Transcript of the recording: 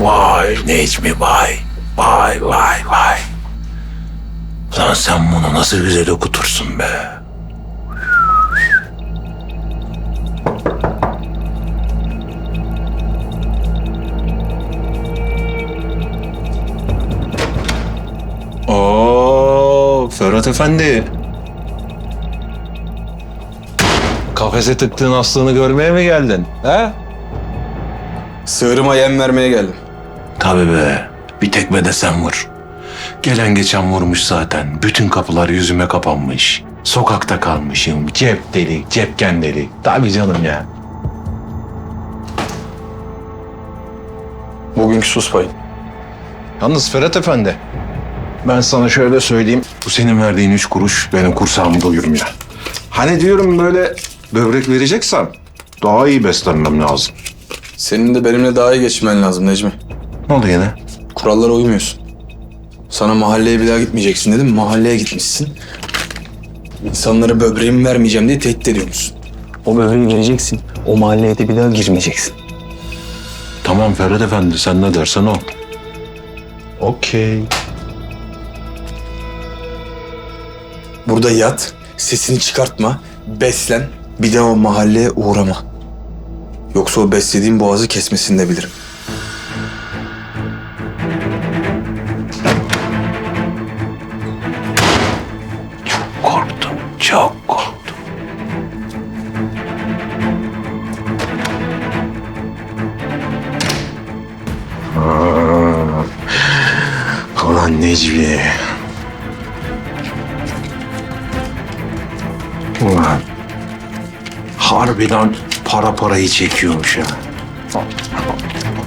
Vay Necmi vay. Vay vay vay. Lan sen bunu nasıl güzel okutursun be. Oo, Ferhat Efendi. Kafese tıktığın aslını görmeye mi geldin? He? Sığırıma yem vermeye geldim. Tabii be. Bir tekme de sen vur. Gelen geçen vurmuş zaten. Bütün kapılar yüzüme kapanmış. Sokakta kalmışım. Cep delik, cepken delik. Tabii canım ya. Bugünkü sus payın. Yalnız Ferhat Efendi. Ben sana şöyle söyleyeyim. Bu senin verdiğin üç kuruş benim kursağımı doyurmuyor. Hani diyorum böyle böbrek vereceksem daha iyi beslenmem lazım. Senin de benimle daha iyi geçmen lazım Necmi. Ne oldu yine? Kurallara uymuyorsun. Sana mahalleye bir daha gitmeyeceksin dedim. Mahalleye gitmişsin. İnsanlara böbreğimi vermeyeceğim diye tehdit ediyormuşsun. O böbreği vereceksin. O mahalleye de bir daha girmeyeceksin. Tamam Ferhat Efendi sen ne dersen o. Okey. Burada yat, sesini çıkartma, beslen. Bir daha o mahalleye uğrama. Yoksa o beslediğim boğazı kesmesini de bilirim. Çok korktum. Aa, Ulan Necmi. Ulan. Harbiden para parayı çekiyormuş ha.